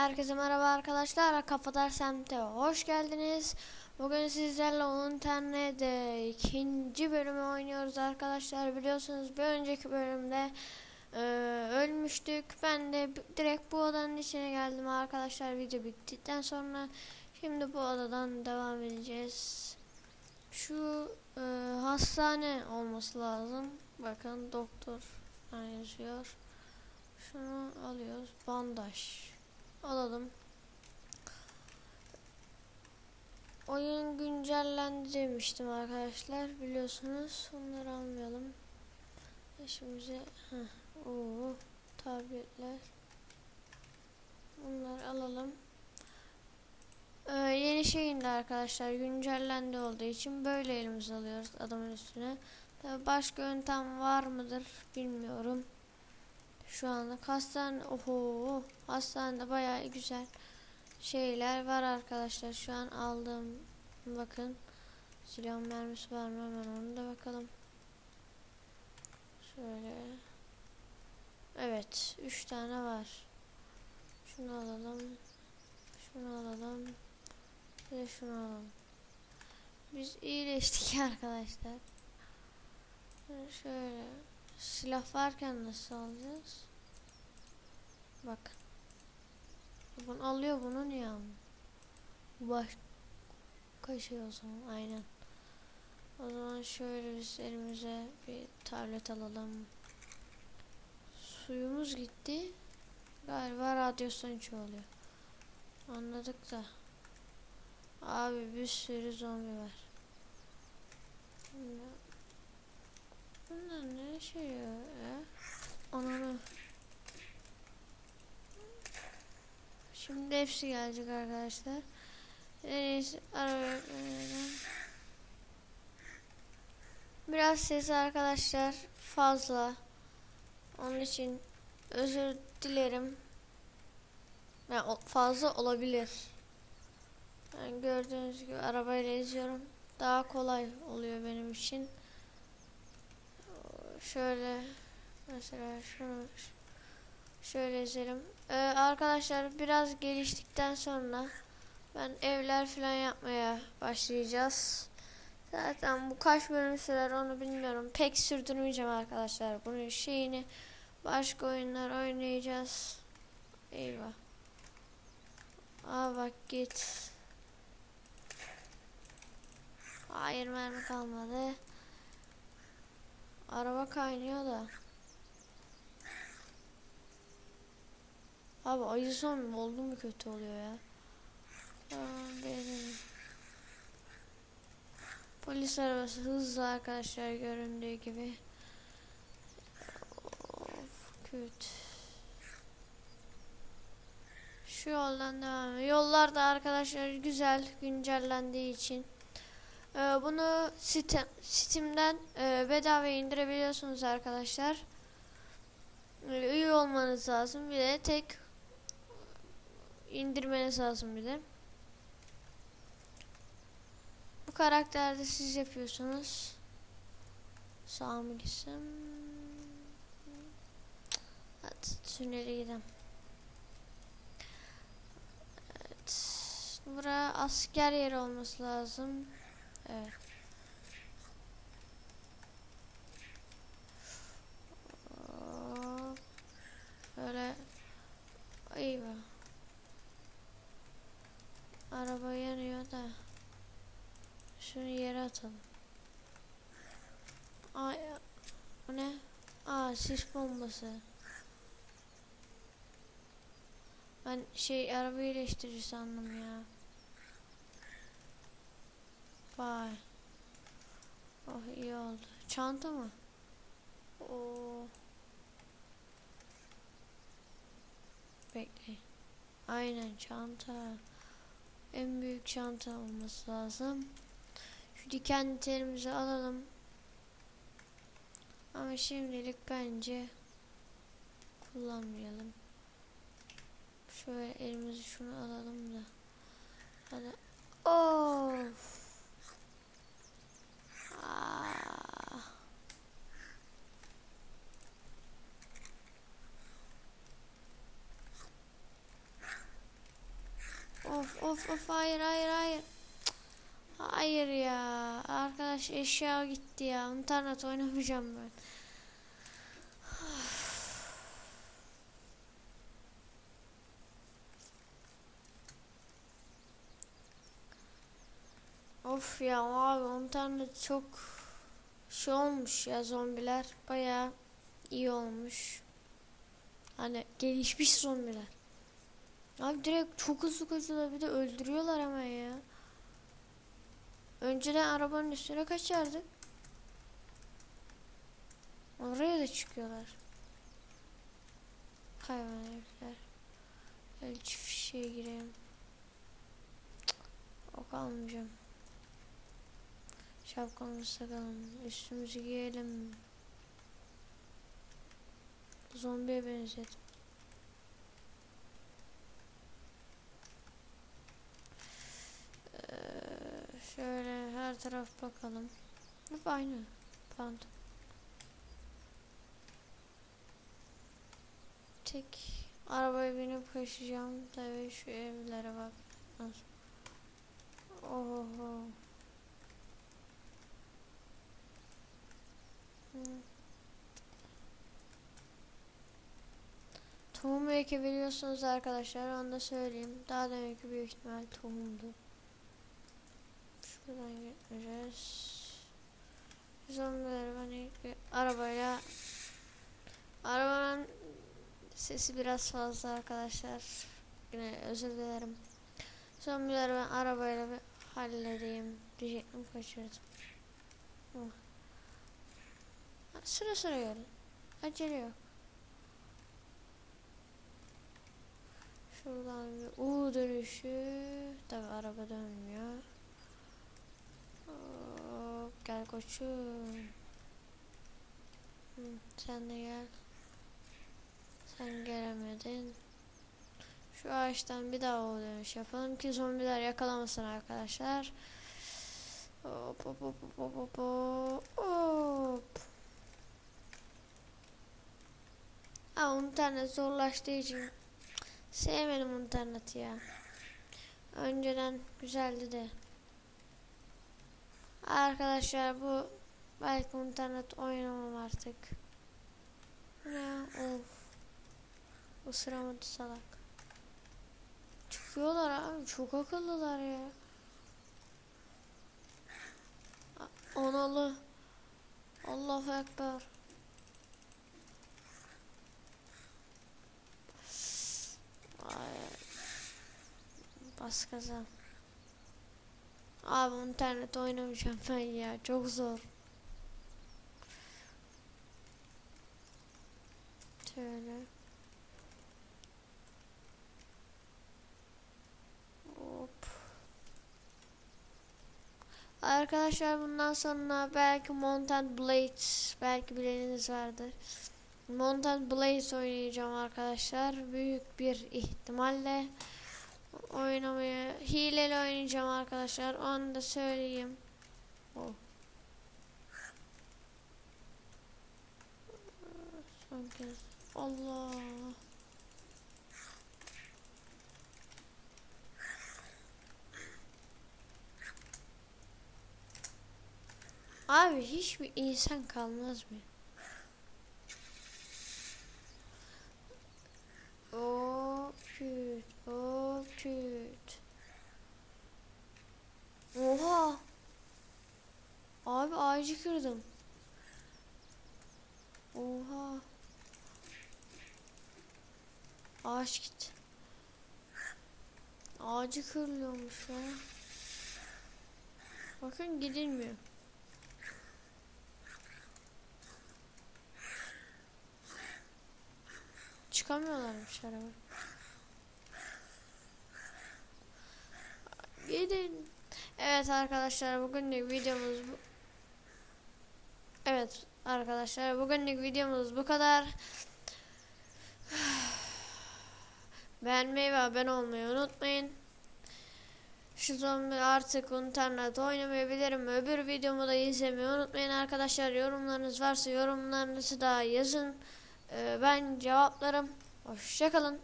Herkese merhaba arkadaşlar. Kafadar Semt'e hoş geldiniz. Bugün sizlerle on internette ikinci bölümü oynuyoruz arkadaşlar. Biliyorsunuz bir önceki bölümde e, ölmüştük. Ben de direkt bu odanın içine geldim arkadaşlar. Video bittikten sonra şimdi bu odadan devam edeceğiz. Şu e, hastane olması lazım. Bakın doktor yazıyor. Şunu alıyoruz. Bandaj. Alalım. Oyun güncellendi demiştim arkadaşlar. Biliyorsunuz. Onları almayalım. İşimize o tabletler. Bunları alalım. Ee, yeni şey indi arkadaşlar. Güncellendi olduğu için böyle elimize alıyoruz adamın üstüne. Tabii başka yöntem var mıdır bilmiyorum. Şu anda hastane oho hastanede bayağı güzel şeyler var arkadaşlar. Şu an aldığım bakın silah mermisi var mı hemen onu da bakalım. Şöyle. Evet, üç tane var. Şunu alalım. Şunu alalım. De şunu alalım. Biz iyileştik arkadaşlar. Şöyle silah varken nasıl alacağız? Bak. Bunu alıyor bunu niye almıyor? Baş kaşıyor o zaman aynen. O zaman şöyle biz elimize bir tablet alalım. Suyumuz gitti. Galiba radyasyon çoğalıyor. Anladık da. Abi bir sürü zombi var. Bunlar ne şey ya? Ananı. Şimdi hepsi gelecek arkadaşlar. Neyse arabaya Biraz ses arkadaşlar fazla. Onun için özür dilerim. Yani fazla olabilir. Yani gördüğünüz gibi arabayla izliyorum. Daha kolay oluyor benim için şöyle mesela şunu şöyle ezelim. Ee, arkadaşlar biraz geliştikten sonra ben evler falan yapmaya başlayacağız. Zaten bu kaç bölüm sürer onu bilmiyorum. Pek sürdürmeyeceğim arkadaşlar. Bunun şeyini başka oyunlar oynayacağız. Eyvah. Aa bak git. Hayır mermi kalmadı. Araba kaynıyor da. Abi ayı son oldu mu kötü oluyor ya. Aa, benim. Polis arabası hızlı arkadaşlar göründüğü gibi. Of, kötü. Şu yoldan devam. Yollar da arkadaşlar güzel güncellendiği için. Ee, bunu Steam, Steam'den e, bedava indirebiliyorsunuz arkadaşlar. Ee, üye olmanız lazım. Bir de tek indirmeniz lazım bir de. Bu karakterde siz yapıyorsunuz. Sağ mı gitsem? Hadi tünele gidelim. Evet. Buraya asker yeri olması lazım. Evet. Böyle eyvah. Araba yanıyor da. Şunu yere atalım. Ay o ne? Aa sis bombası. Ben şey araba iyileştirici sandım ya. Vay. Oh iyi oldu. Çanta mı? Oo. Bekle. Aynen çanta. En büyük çanta olması lazım. Şu diken telimizi alalım. Ama şimdilik bence kullanmayalım. Şöyle elimizi şunu alalım da. Hadi. Of. Of of of hayır hayır hayır. Hayır ya. Arkadaş eşya gitti ya. İnternet oynamayacağım ben. Of ya abi internet çok şey olmuş ya zombiler bayağı iyi olmuş. Hani gelişmiş zombiler. Abi direkt çok hızlı koşuyorlar bir de öldürüyorlar hemen ya. Önceden arabanın üstüne kaçardık. Oraya da çıkıyorlar. Hayvan herifler. Gel çift şişeye gireyim. Ok almayacağım. Şapkamızı takalım. Üstümüzü giyelim. Zombiye benzedim. Ee, şöyle her taraf bakalım. Hep aynı. Pant. Tek arabaya binip kaçacağım. Tabii şu evlere bak. Oho. Hı. Tohum ekebiliyorsunuz arkadaşlar. Onu da söyleyeyim. Daha demek büyük ihtimal tohumdu. Şuradan gitmeyeceğiz. Zombileri ben ilk bir arabayla arabanın sesi biraz fazla arkadaşlar. Yine özür dilerim. Zombileri ben arabayla bir halledeyim diyecektim kaçırdım. Hı. Sıra sıra gelin. Acele yok. Şuradan bir U dönüşü. Tabi araba dönmüyor. Hop, gel koçum. Hı, sen de gel. Sen gelemedin. Şu ağaçtan bir daha U dönüş yapalım ki zombiler yakalamasın arkadaşlar. Hop hop hop hop hop hop hop. Ha internet zorlaştığı için sevmedim interneti ya. Önceden güzeldi de. Arkadaşlar bu belki internet oynamam artık. Ne of. Isıramadı salak. Çıkıyorlar abi çok akıllılar ya. Analı. Allahu Ekber. Bas gaza. Abi internet oynamayacağım ben ya. Çok zor. Şöyle. Hop. Arkadaşlar bundan sonra belki Mountain Blades belki bileniniz vardır. Mountain Blades oynayacağım arkadaşlar. Büyük bir ihtimalle oynamaya hileli oynayacağım arkadaşlar. Onu da söyleyeyim. Oh. Son kez. Allah. Abi hiçbir insan kalmaz mı? Oh küt, oh küt. Oha. Abi ağacı kırdım. Oha. Ağaç git. Ağacı kırılıyormuş ya. Bakın gidilmiyor. Çıkamıyorlarmış araba. Gidin. Evet arkadaşlar bugünlük videomuz bu. Evet arkadaşlar bugünlük videomuz bu kadar. Beğenmeyi ve abone olmayı unutmayın. Şu zombi artık internet oynamayabilirim. Öbür videomu da izlemeyi unutmayın arkadaşlar. Yorumlarınız varsa yorumlarınızı da yazın. Ee, ben cevaplarım. Hoşçakalın.